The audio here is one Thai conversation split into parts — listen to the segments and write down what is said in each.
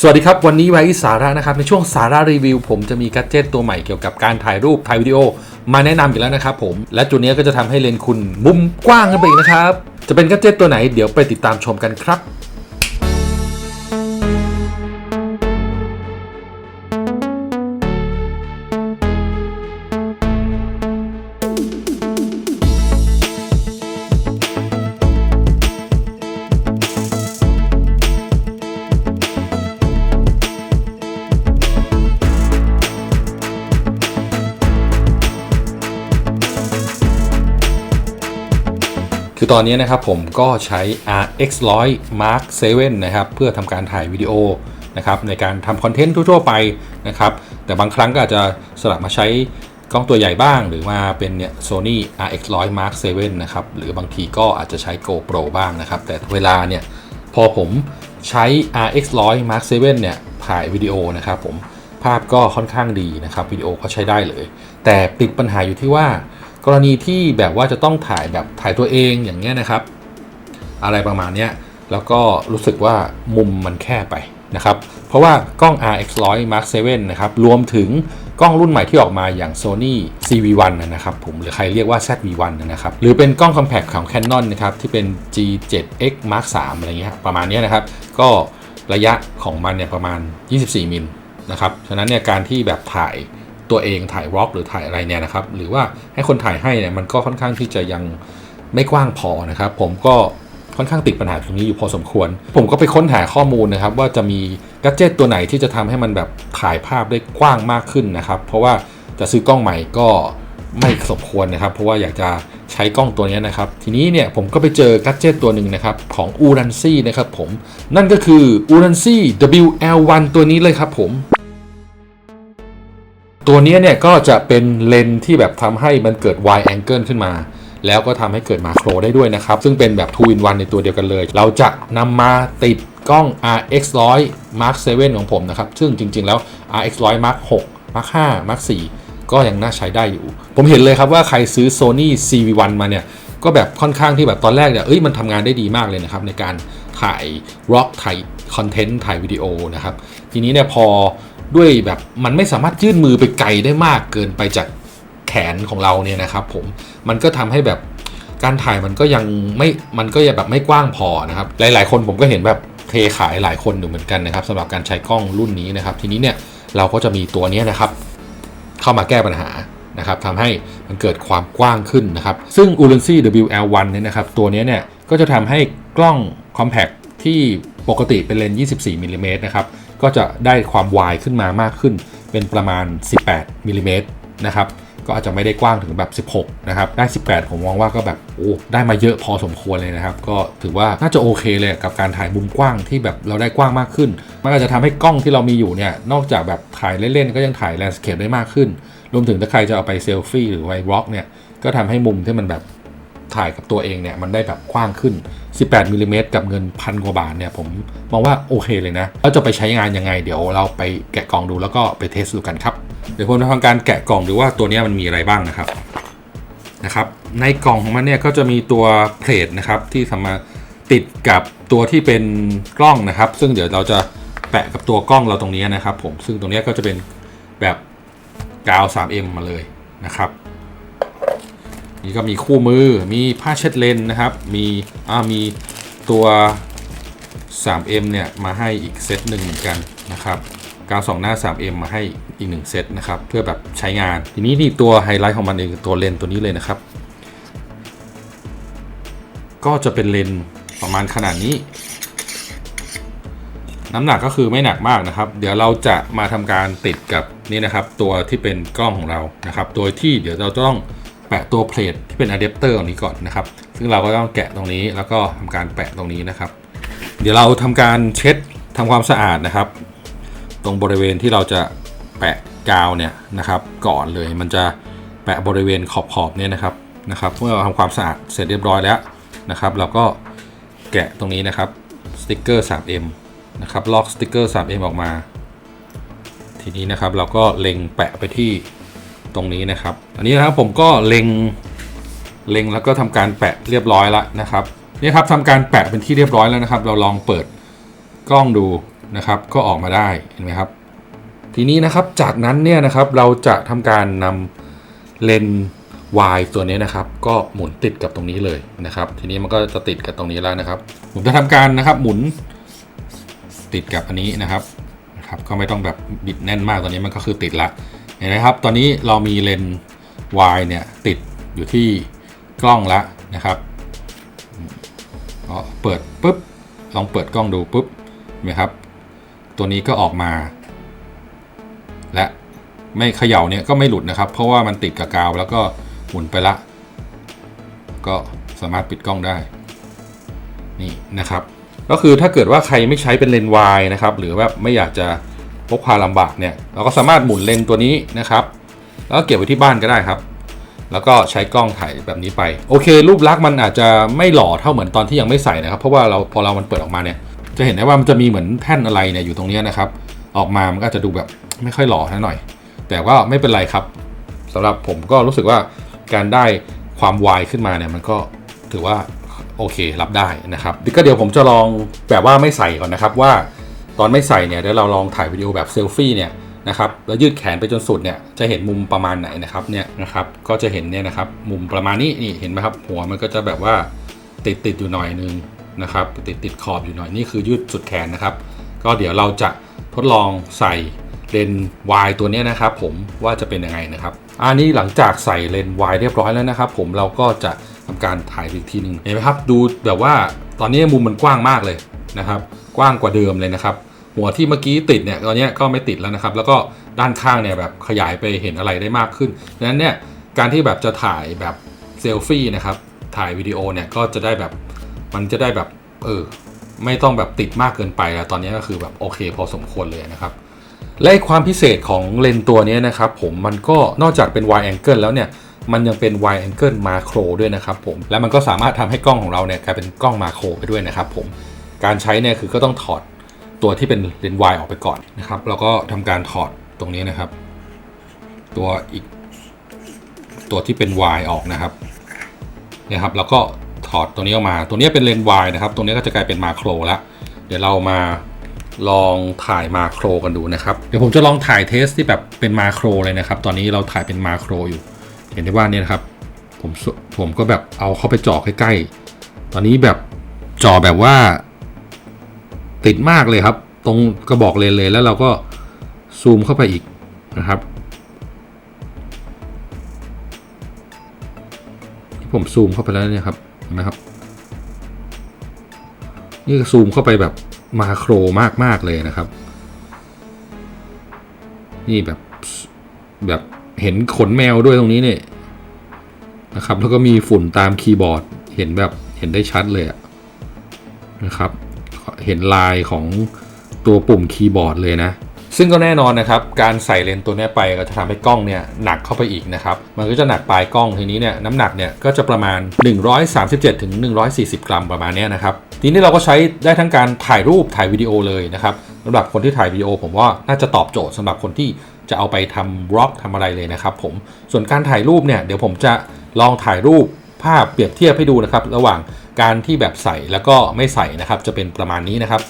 สวัสดีครับ วันนี้ไว้สาระนะครับ ในช่วงสาระรีวิว ผมจะมีกัจเจตตัวใหม่เกี่ยวกับการถ่ายรูปถ่ายวิดีโอ มาแนะนำอีกแล้วนะครับผม และจุดนี้ก็จะทำให้เลนคุณมุมกว้างขึ้นไปอีกนะครับ จะเป็นกัจเจตตัวไหนเดี๋ยวไปติดตามชมกันครับ ตอนนี้นะครับผมก็ใช้ RX 100 Mark 7นะครับเพื่อทำการถ่ายวิดีโอนะครับในการทำคอนเทนต์ทั่วๆไปนะครับแต่บางครั้งก็อาจจะสลับมาใช้กล้องตัวใหญ่บ้าง หรือมาเป็นเนี่ย Sony RX 100 Mark 7นะครับหรือบางทีก็อาจจะใช้ GoPro บ้างนะครับ แต่เวลาเนี่ยพอผมใช้ RX 100 Mark 7เนี่ยถ่ายวิดีโอนะครับผมภาพก็ค่อนข้างดีนะครับวิดีโอก็ใช้ได้เลย แต่ติดปัญหาอยู่ที่ว่า กรณีที่แบบว่าจะต้องถ่ายแบบถ่ายตัวเองอย่างเงี้ยนะครับ อะไรประมาณเนี้ยแล้วก็รู้สึกว่ามุมมันแคบไปนะครับ เพราะว่ากล้อง RX 100 Mark 7นะครับ รวมถึงกล้องรุ่นใหม่ที่ออกมาอย่าง Sony CV1 นะครับผม หรือใครเรียกว่า ZV1 นะครับ หรือเป็นกล้อง compact ของ Canon นะครับ ที่เป็น G7X Mark 3อะไรเงี้ย ประมาณเนี้ยนะครับ ก็ระยะของมันเนี่ยประมาณ 24 มิลนะครับ ฉะนั้นเนี่ยการที่แบบถ่าย ตัวเองถ่ายวอล์กหรือถ่ายอะไรเนี่ยนะครับ หรือว่าให้คนถ่ายให้เนี่ยมันก็ค่อนข้างที่จะยังไม่กว้างพอนะครับ ผมก็ค่อนข้างติดปัญหาตรงนี้อยู่พอสมควร ผมก็ไปค้นหาข้อมูลนะครับ ว่าจะมีกัจเจตตัวไหนที่จะทำให้มันแบบถ่ายภาพได้กว้างมากขึ้นนะครับ เพราะว่าจะซื้อกล้องใหม่ก็ไม่สมควรนะครับ เพราะว่าอยากจะใช้กล้องตัวนี้นะครับ ทีนี้เนี่ยผมก็ไปเจอกัจเจตตัวหนึ่งนะครับ ของ u r a n c y นะครับผมนั่นก็คือ u r a n c y WL1 ตัวนี้เลยครับผม ตัวนี้เนี่ยก็จะเป็นเลนที่แบบทำให้มันเกิด wide angle ขึ้นมา แล้วก็ทำให้เกิดมาโครได้ด้วยนะครับ ซึ่งเป็นแบบ 2 in 1 ในตัวเดียวกันเลย เราจะนำมาติดกล้อง RX 100 Mark 7 ของผมนะครับ ซึ่งจริง ๆ แล้ว RX 100 Mark 6 Mark 5 Mark 4 ก็ยังน่าใช้ได้อยู่ ผมเห็นเลยครับว่าใครซื้อ Sony CV1 มาเนี่ยก็แบบค่อนข้างที่แบบตอนแรกเนี่ยเอ้ยมันทำงานได้ดีมากเลยนะครับในการถ่ายร็อกถ่ายคอนเทนต์ถ่ายวิดีโอนะครับทีนี้เนี่ยพอ ด้วยแบบมันไม่สามารถยื่นมือไปไกลได้มากเกินไปจากแขนของเราเนี่ยนะครับผมมันก็ทำให้แบบการถ่ายมันก็ยังไม่มันก็ยังแบบไม่กว้างพอนะครับหลาย ๆ คนผมก็เห็นแบบเทขายหลายคนอยู่เหมือนกันนะครับสำหรับการใช้กล้องรุ่นนี้นะครับ ทีนี้เนี่ยเราก็จะมีตัวนี้นะครับ เข้ามาแก้ปัญหานะครับทำให้มันเกิดความกว้างขึ้นนะครับ ซึ่ง u l e n c y WL1 เนี่ยนะครับ ตัวนี้เนี่ยก็จะทำให้กล้อง compact ที่ปกติเป็นเลนส์ 24มิลลิเมตรนะครับ ก็จะได้ความวายขึ้นมามากขึ้น เป็นประมาณ 18มิลลิเมตรนะครับก็อาจจะไม่ได้กว้างถึงแบบ 16 นะครับ ได้ 18 ผมมองว่าก็แบบโอ้ได้มาเยอะพอสมควรเลยนะครับ ก็ถือว่าน่าจะโอเคเลยกับการถ่ายมุมกว้างที่แบบเราได้กว้างมากขึ้น มันก็จะทำให้กล้องที่เรามีอยู่เนี่ย นอกจากแบบถ่ายเล่นๆ ก็ยังถ่ายแลนด์สเคปได้มากขึ้น รวมถึงถ้าใครจะเอาไปเซลฟี่หรือไวร็อกเนี่ย ก็ทำให้มุมที่มันแบบ ถ่ายกับตัวเองเนี่ยมันได้แบบกว้างขึ้น 18มิลลิเมตรกับเงินพันกว่าบาทเนี่ยผมมองว่าโอเคเลยนะแล้วจะไปใช้งานยังไง เดี๋ยวเราไปแกะกล่องดูแล้วก็ไปเทสดูกันครับ เดี๋ยวผมจะทำการแกะกล่องดูว่าตัวนี้มันมีอะไรบ้างนะครับนะครับ ในกล่องของมันเนี่ยก็จะมีตัวเพลทนะครับที่ทำมาติดกับตัวที่เป็นกล้องนะครับ ซึ่งเดี๋ยวเราจะแปะกับตัวกล้องเราตรงนี้นะครับ ผมซึ่งตรงนี้ก็จะเป็นแบบกาว 3M มาเลยนะครับ นี่ก็มีคู่มือ มีผ้าเช็ดเลนส์นะครับ มีอ่ามีตัว 3M เนี่ยมาให้อีกเซตหนึ่งเหมือนกันนะครับกาวสองหน้า 3M มาให้อีกหนึ่งเซตนะครับเพื่อแบบใช้งาน ทีนี้นี่ตัวไฮไลท์ของมันเองคือตัวเลนส์ตัวนี้เลยนะครับ ก็จะเป็นเลนส์ประมาณขนาดนี้ น้ำหนักก็คือไม่หนักมากนะครับ เดี๋ยวเราจะมาทำการติดกับนี่นะครับ ตัวที่เป็นกล้องของเรานะครับ โดยที่เดี๋ยวเราต้อง แปะตัวเพลทที่เป็นอะแดปเตอร์ตรงนี้ก่อนนะครับ ซึ่งเราก็ต้องแกะตรงนี้แล้วก็ทำการแปะตรงนี้นะครับ เดี๋ยวเราทำการเช็ดทำความสะอาดนะครับ ตรงบริเวณที่เราจะแปะกาวเนี่ยนะครับ ก่อนเลยมันจะแปะบริเวณขอบๆเนี่ยนะครับนะครับเมื่อเราทำความสะอาดเสร็จเรียบร้อยแล้วนะครับ เราก็แกะตรงนี้นะครับสติกเกอร์ 3M นะครับลอกสติกเกอร์ 3M ออกมา ทีนี้นะครับเราก็เล็งแปะไปที่ ตรงนี้นะครับ อันนี้นะครับผมก็เล็งเล็งแล้วก็ทำการแปะเรียบร้อยแล้วนะครับนี่ครับทำการแปะเป็นที่เรียบร้อยแล้วนะครับ เราลองเปิดกล้องดูนะครับ ก็ออกมาได้เห็นไหมครับ ทีนี้นะครับจากนั้นเนี่ยนะครับเราจะทำการนำเลนส์วายตัวนี้นะครับ ก็หมุนติดกับตรงนี้เลยนะครับ ทีนี้มันก็จะติดกับตรงนี้แล้วนะครับ ผมจะทำการนะครับหมุนติดกับอันนี้นะครับนะครับ ก็ไม่ต้องแบบบิดแน่นมากตอนนี้มันก็คือติดละ ห็นไหมครับ ตอนนี้เรามีเลนส์วายเนี่ยติดอยู่ที่กล้องและนะครับก็เปิดปุ๊บ ลองเปิดกล้องดูปุ๊บเห็นไหมครับ ตัวนี้ก็ออกมา และไม่เขย่าเนี่ยก็ไม่หลุดนะครับ เพราะว่ามันติดกับกาวแล้วก็หมุนไปละ ก็สามารถปิดกล้องได้ นี่นะครับ ก็คือถ้าเกิดว่าใครไม่ใช้เป็นเลนส์วายนะครับ หรือว่าไม่อยากจะ พกพาลำบากเนี่ยเราก็สามารถหมุนเลนตัวนี้นะครับ แล้วก็เก็บไว้ที่บ้านก็ได้ครับ แล้วก็ใช้กล้องถ่ายแบบนี้ไป โอเค รูปลักษณ์มันอาจจะไม่หล่อเท่าเหมือนตอนที่ยังไม่ใส่นะครับ เพราะว่าเราพอเรามันเปิดออกมาเนี่ย จะเห็นได้ว่ามันจะมีเหมือนแท่นอะไรเนี่ยอยู่ตรงนี้นะครับ ออกมามันก็จะดูแบบไม่ค่อยหล่อเท่าหน่อย แต่ว่าไม่เป็นไรครับสำหรับผมก็รู้สึกว่าการได้ความวายขึ้นมาเนี่ยมันก็ถือว่าโอเครับได้นะครับก็เดี๋ยวผมจะลองแบบว่าไม่ใส่ก่อนนะครับว่า อนไม่ใส่เนี่ยเดี๋ยวเราลองถ่ายวิดีโอแบบเซลฟี่เนี่ยนะครับแล้วยืดแขนไปจนสุดเนี่ยจะเห็นมุมประมาณไหนนะครับเนี่ยนะครับก็จะเห็นเนี่ยนะครับมุมประมาณนี้นี่เห็นไหมครับหัวมันก็จะแบบว่าติดติดอยู่หน่อยนึงนะครับติดติดขอบอยู่หน่อยนี่คือยืดสุดแขนนะครับ ก็เดี๋ยวเราจะทดลองใส่เลนส์วายตัวนี้นะครับผมว่าจะเป็นยังไงนะครับอันนี้หลังจากใส่เลนส์วายเรียบร้อยแล้วนะครับ ผมเราก็จะทำการถ่ายอีกทีหนึ่งเห็นไหมครับดูแบบว่าตอนนี้มุมมันกว้างมากเลยนะครับ กว้างกว่าเดิมเลยนะครับ หัวที่เมื่อกี้ติดเนี่ยตอนนี้ก็ไม่ติดแล้วนะครับ แล้วก็ด้านข้างเนี่ยแบบขยายไปเห็นอะไรได้มากขึ้นดังนั้นเนี่ยการที่แบบจะถ่ายแบบเซลฟี่นะครับถ่ายวิดีโอเนี่ยก็จะได้แบบมันจะได้แบบเออไม่ต้องแบบติดมากเกินไปแล้วตอนนี้ก็คือแบบโอเคพอสมควรเลยนะครับ และความพิเศษของเลนส์ตัวนี้นะครับ ผมมันก็นอกจากเป็น wide angle แล้วเนี่ยมันยังเป็น wide angle macro ด้วยนะครับผมและมันก็สามารถทำให้กล้องของเราเนี่ยกลายเป็นกล้องมาโครไปด้วยนะครับผมการใช้เนี่ยคือก็ต้องถอด ตัวที่เป็นเลนส์ wide ออกไปก่อนนะครับ แล้วก็ทำการถอดตรงนี้นะครับ ตัวอีกตัวที่เป็น wide ออกนะครับเนี่ยครับแล้วก็ถอดตัวนี้ออกมา ตัวนี้เป็นเลนส์วายนะครับตรงนี้ก็จะกลายเป็นมาโครแล้วเดี๋ยวเรามาลองถ่ายมาโครกันดูนะครับ เดี๋ยวผมจะลองถ่ายเทสที่แบบเป็นมาโครเลยนะครับ ตอนนี้เราถ่ายเป็นมาโครอยู่ เห็นได้ว่าเนี่ยนะครับผมผมก็แบบเอาเข้าไปจ่อใกล้ๆ ตอนนี้แบบจ่อแบบว่า ติดมากเลยครับ ตรงกระบอกเลนเลยแล้วเราก็ซูมเข้าไปอีกนะครับ ผมซูมเข้าไปแล้วเนี่ยครับเห็นไหมครับ นี่ซูมเข้าไปแบบมาโครมากมากเลยนะครับ นี่แบบแบบเห็นขนแมวด้วยตรงนี้เนี่ยนะครับ แล้วก็มีฝุ่นตามคีย์บอร์ด เห็นแบบเห็นได้ชัดเลยะนะครับ เห็นลายของตัวปุ่มคีย์บอร์ดเลยนะ ซึ่งก็แน่นอนนะครับ การใส่เลนส์ตัวนี้ไปก็จะทำให้กล้องเนี่ยหนักเข้าไปอีกนะครับ มันก็จะหนักปลายกล้องทีนี้เนี่ยน้ำหนักเนี่ยก็จะประมาณ 137ถึง140 กรัมประมาณนี้นะครับ ทีนี้เราก็ใช้ได้ทั้งการถ่ายรูปถ่ายวิดีโอเลยนะครับสำหรับคนที่ถ่ายวิดีโอผมว่าน่าจะตอบโจทย์สำหรับคนที่จะเอาไปทำบล็อกทำอะไรเลยนะครับผมส่วนการถ่ายรูปเนี่ยเดี๋ยวผมจะลองถ่ายรูปภาพเปรียบเทียบให้ดูนะครับ ระหว่าง การที่แบบใส่แล้วก็ไม่ใส่นะครับ จะเป็นประมาณนี้นะครับ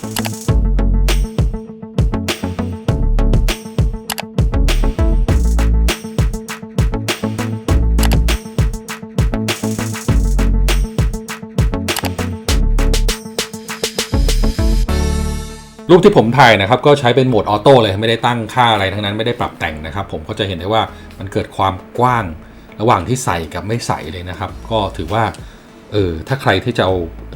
รูปที่ผมถ่ายนะครับก็ใช้เป็นโหมดออโต้เลยไม่ได้ตั้งค่าอะไรทั้งนั้นไม่ได้ปรับแต่งนะครับ ผมก็จะเห็นได้ว่ามันเกิดความกว้างระหว่างที่ใส่กับไม่ใส่เลยนะครับ ก็ถือว่า เออถ้าใครที่จะเอา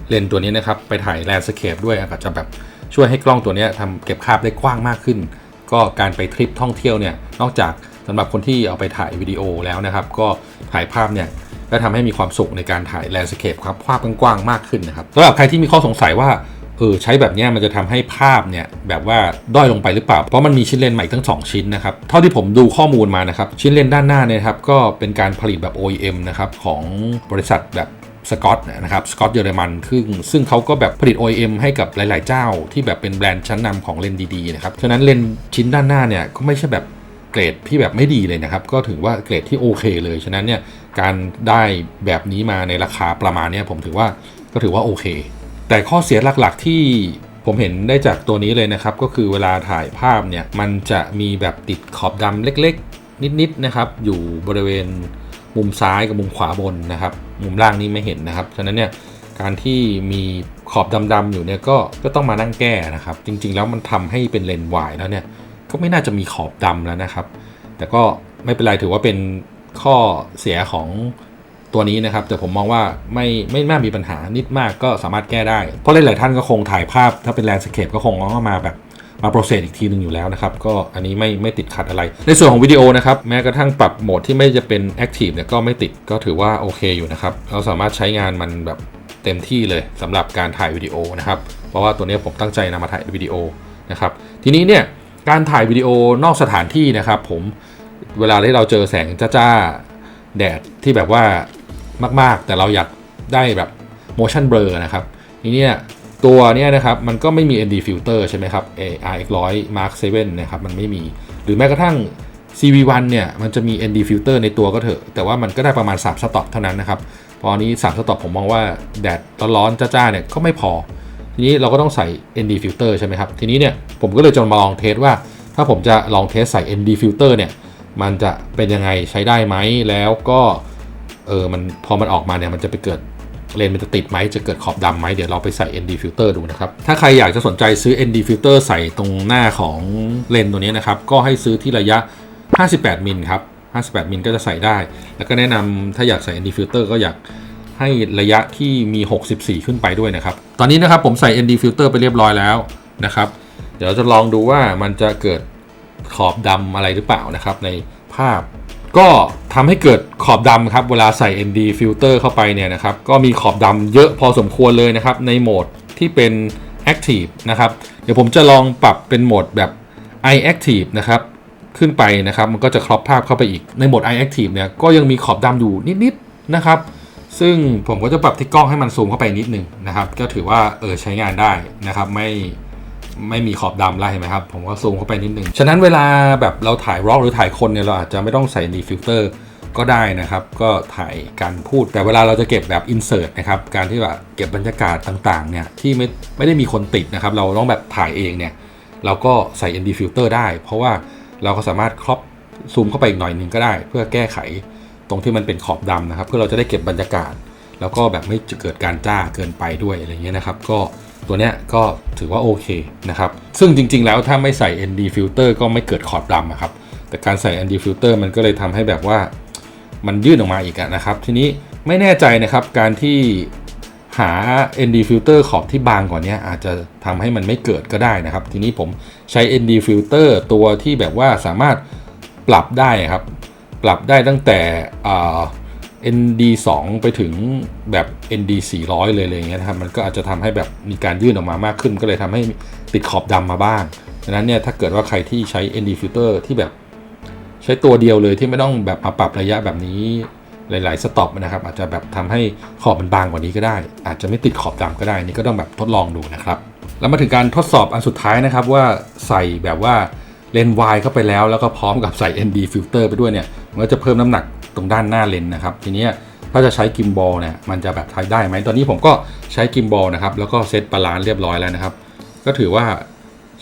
เลนส์ตัวนี้นะครับไปถ่ายแลนด์สเคปด้วยอาจจะแบบช่วยให้กล้องตัวนี้ทำเก็บภาพได้กว้างมากขึ้น ก็การไปทริปท่องเที่ยวเนี่ยนอกจากสำหรับคนที่เอาไปถ่ายวิดีโอแล้วนะครับ ก็ถ่ายภาพเนี่ยก็ทำให้มีความสุขในการถ่ายแลนด์สเคปครับภาพกว้างๆมากขึ้นนะครับสำหรับใครที่มีข้อสงสัยว่าเออใช้แบบเนี้ยมันจะทำให้ภาพเนี่ยแบบว่าด้อยลงไปหรือเปล่า เพราะมันมีชิ้นเลนส์ใหม่ทั้ง 2 ชิ้นนะครับ เท่าที่ผมดูข้อมูลมานะครับ ชิ้นเลนส์ด้านหน้าเนี่ยครับก็เป็นการผลิตแบบ OEM นะครับของบริษัทแบบ สกอตนะครับสกอตเยอรมันซึ่งซึ่งเขาก็แบบผลิต OEM ให้กับหลาย ๆ เจ้า ที่แบบเป็นแบรนด์ชั้นนำของเลนดี ๆ นะครับ ฉะนั้นเลนชิ้นด้านหน้าเนี่ยก็ไม่ใช่แบบเกรดที่แบบไม่ดีเลยนะครับ ก็ถือว่าเกรดที่โอเคเลย ฉะนั้นเนี่ยการได้แบบนี้มาในราคาประมาณเนี้ยผมถือว่าก็ถือว่าโอเค แต่ข้อเสียหลัก ๆ ที่ผมเห็นได้จากตัวนี้เลยนะครับ ก็คือเวลาถ่ายภาพเนี่ยมันจะมีแบบติดขอบดำเล็ก ๆ นิด ๆ นะครับ อยู่บริเวณมุมซ้ายกับมุมขวาบนนะครับ มุมล่างนี้ไม่เห็นนะครับ ฉะนั้นเนี่ยการที่มีขอบดำๆอยู่เนี่ยก็ก็ต้องมานั่งแก้นะครับ จริงๆ แล้วมันทำให้เป็นเลนส์วายแล้วเนี่ยก็ไม่น่าจะมีขอบดำแล้วนะครับ แต่ก็ไม่เป็นไรถือว่าเป็นข้อเสียของตัวนี้นะครับ แต่ผมมองว่าไม่ไม่น่ามีปัญหานิดมากก็สามารถแก้ได้ เพราะหลายๆท่านก็คงถ่ายภาพ ถ้าเป็นแลนด์สเคปก็คงเอามาแบบ มาโปรเซสอีกทีหนึ่งอยู่แล้วนะครับ ก็อันนี้ไม่ไม่ติดขัดอะไร ในส่วนของวิดีโอนะครับแม้กระทั่งปรับโหมดที่ไม่จะเป็นแอคทีฟเนี่ยก็ไม่ติดก็ถือว่าโอเคอยู่นะครับเราสามารถใช้งานมันแบบเต็มที่เลยสำหรับการถ่ายวิดีโอนะครับเพราะว่าตัวนี้ผมตั้งใจนำมาถ่ายวิดีโอนะครับทีนี้เนี่ยการถ่ายวิดีโอนอกสถานที่นะครับ ผมเวลาที่เราเจอแสงจ้าๆแดดที่แบบว่ามาก ๆ แต่เราอยากได้แบบ motion blur นะครับทีนี้เนี่ย ตัวเนี้ยนะครับมันก็ไม่มี ND filter ใช่ไหมครับ RX 100 Mark 7นะครับมันไม่มี หรือแม้กระทั่ง CV1 เนี่ยมันจะมี ND filter ในตัวก็เถอะ แต่ว่ามันก็ได้ประมาณ 3 สต็อปเท่านั้นนะครับ พอนนี้ 3 สต็อปผมมองว่าแดดร้อนจ้าๆเนี่ยก็ไม่พอ ทีนี้เราก็ต้องใส่ ND filter ใช่ไหมครับ ทีนี้เนี่ยผมก็เลยจะมาลองเทสว่า ถ้าผมจะลองเทสใส่ ND filter เนี่ยมันจะเป็นยังไงใช้ได้ไหมแล้วก็เออมันพอมันออกมาเนี่ยมันจะไปเกิด เลนมันจะติดไหมจะเกิดขอบดำไหมเดี๋ยวเราไปใส่ ND filter ดูนะครับ ถ้าใครอยากจะสนใจซื้อ ND filter ใส่ตรงหน้าของเลนตัวนี้นะครับ ก็ให้ซื้อที่ระยะ 58มิลครับ 58มิลก็จะใส่ได้ แล้วก็แนะนำถ้าอยากใส่ ND filter ก็อยากให้ระยะที่มี 64 ขึ้นไปด้วยนะครับ ตอนนี้นะครับผมใส่ ND filter ไปเรียบร้อยแล้วนะครับ เดี๋ยวเราจะลองดูว่ามันจะเกิดขอบดำอะไรหรือเปล่านะครับในภาพ ก็ทำให้เกิดขอบดำครับ เวลาใส่ ND filter เข้าไปเนี่ยนะครับ ก็มีขอบดำเยอะพอสมควรเลยนะครับ ในโหมดที่เป็น active นะครับ เดี๋ยวผมจะลองปรับเป็นโหมดแบบ eye active นะครับ ขึ้นไปนะครับ มันก็จะครอบภาพเข้าไปอีก ในโหมด eye active เนี่ย ก็ยังมีขอบดำอยู่นิดๆนะครับ ซึ่งผมก็จะปรับที่กล้องให้มันซูมเข้าไปนิดหนึงนะครับ ก็ถือว่าเออใช้งานได้นะครับ ไม่ ไม่มีขอบดำแล้วเห็นไหมครับ ผมก็ซูมเข้าไปนิดนึง ฉะนั้นเวลาแบบเราถ่ายร็อกหรือถ่ายคนเนี่ยเราอาจจะไม่ต้องใส่ดีฟิลเตอร์ก็ได้นะครับ ก็ถ่ายการพูด แต่เวลาเราจะเก็บแบบอินเสิร์ตนะครับ การที่แบบเก็บบรรยากาศต่างๆเนี่ยที่ไม่ไม่ได้มีคนติดนะครับ เราต้องแบบถ่ายเองเนี่ยเราก็ใส่ ND filter ได้ เพราะว่าเราก็สามารถครอปซูมเข้าไปอีกหน่อยหนึ่งก็ได้ เพื่อแก้ไขตรงที่มันเป็นขอบดำนะครับ เพื่อเราจะได้เก็บบรรยากาศ แล้วก็แบบไม่เกิดการจ้าเกินไปด้วยอะไรเงี้ยนะครับ ก็ ตัวเนี้ยก็ถือว่าโอเคนะครับ ซึ่งจริง ๆ แล้วถ้าไม่ใส่ ND filter ก็ไม่เกิดขอบดำครับ แต่การใส่ ND filter มันก็เลยทำให้แบบว่ามันยื่นออกมาอีกนะครับ ทีนี้ไม่แน่ใจนะครับการที่หา ND filter ขอบที่บางกว่านี้อาจจะทำให้มันไม่เกิดก็ได้นะครับ ทีนี้ผมใช้ ND filter ตัวที่แบบว่าสามารถปรับได้ครับ ปรับได้ตั้งแต่ ND 2ไปถึงแบบ ND 400 เลยอะไรเงี้ยนะครับมันก็อาจจะทำให้แบบมีการยื่นออกมามากขึ้น ก็เลยทำให้ติดขอบดำมาบ้างดังนั้นเนี่ยถ้าเกิดว่าใครที่ใช้ ND filter ที่แบบใช้ตัวเดียวเลยที่ไม่ต้องแบบมาปรับระยะแบบนี้หลาย ๆ สต็อปนะครับ อาจจะแบบทำให้ขอบมันบางกว่านี้ก็ได้ อาจจะไม่ติดขอบดำก็ได้นี่ก็ต้องแบบทดลองดูนะครับ แล้วมาถึงการทดสอบอันสุดท้ายนะครับว่าใส่แบบว่าเลนส์วายเข้าไปแล้ว แล้วก็พร้อมกับใส่ ND filter ไปด้วยเนี่ยมันก็จะเพิ่มน้ำหนัก ตรงด้านหน้าเลนนะครับ ทีนี้ถ้าจะใช้กิมบอลเนี่ยมันจะแบบใช้ได้ไหมตอนนี้ผมก็ใช้กิมบอลนะครับ แล้วก็เซตบาลานซ์เรียบร้อยแล้วนะครับ ก็ถือว่า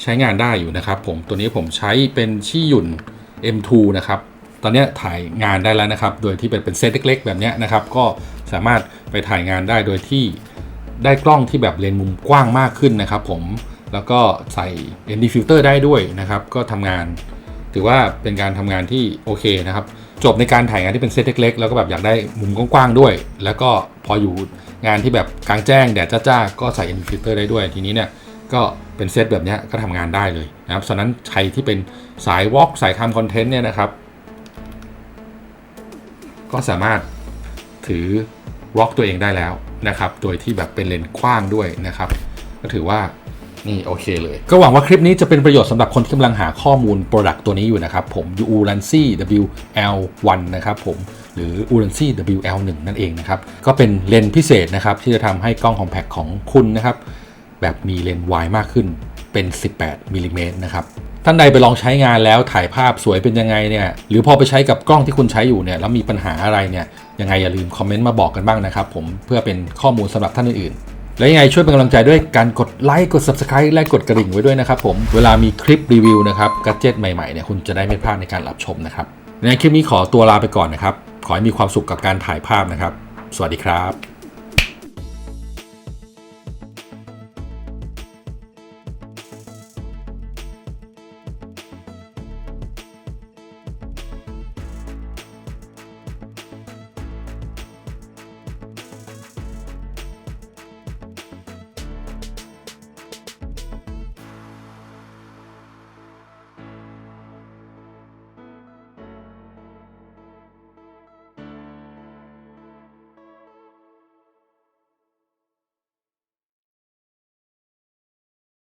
ใช้งานได้อยู่นะครับ ผมตัวนี้ผมใช้เป็นชี่หยุ่น M2 นะครับตอนนี้ถ่ายงานได้แล้วนะครับ โดยที่เป็นเป็นเซตเล็ก ๆ แบบนี้นะครับ ก็สามารถไปถ่ายงานได้โดยที่ได้กล้องที่แบบเลนส์มุมกว้างมากขึ้นนะครับ ผมแล้วก็ใส่ ND filter ได้ด้วยนะครับ ก็ทำงาน ถือว่าเป็นการทำงานที่โอเคนะครับ จบในการถ่ายงานที่เป็นเซตเล็กๆ แล้วก็แบบอยากได้มุมกว้างๆด้วย แล้วก็พออยู่งานที่แบบกลางแจ้งแดดจ้าๆ ก็ใส่ ND filter ได้ด้วย ทีนี้เนี่ยก็เป็นเซตแบบนี้ก็ทำงานได้เลยนะครับฉะนั้นใครที่เป็นสายวอล์กสายทำคอนเทนต์เนี่ยนะครับ ก็สามารถถือร็อกตัวเองได้แล้วนะครับ โดยที่แบบเป็นเลนส์กว้างด้วยนะครับ ก็ถือว่า นี่โอเคเลย ก็หวังว่าคลิปนี้จะเป็นประโยชน์สำหรับคนที่กำลังหาข้อมูล Product ตัวนี้อยู่นะครับผม u r a n c y WL1 นะครับผมหรือ u r a n c y WL1 นั่นเองนะครับ ก็เป็นเลนส์พิเศษนะครับ ที่จะทำให้กล้องคอมแพคของคุณนะครับ แบบมีเลนส์วายมากขึ้นเป็น 18มิลลิเมตรนะครับท่านใดไปลองใช้งานแล้วถ่ายภาพสวยเป็นยังไงเนี่ยหรือพอไปใช้กับกล้องที่คุณใช้อยู่เนี่ยแล้วมีปัญหาอะไรเนี่ยยังไงอย่าลืมคอมเมนต์มาบอกกันบ้างนะครับผมเพื่อเป็นข้อมูลสำหรับท่านอื่น และยังไงช่วยเป็นกำลังใจด้วยการกดไลค์กด Subscribe และกดกระดิ่งไว้ด้วยนะครับผมเวลามีคลิปรีวิวนะครับกัจเจตใหม่ๆเนี่ยคุณจะได้ไม่พลาดในการรับชมนะครับในคลิปนี้ขอตัวลาไปก่อนนะครับขอให้มีความสุขกับการถ่ายภาพนะครับ สวัสดีครับ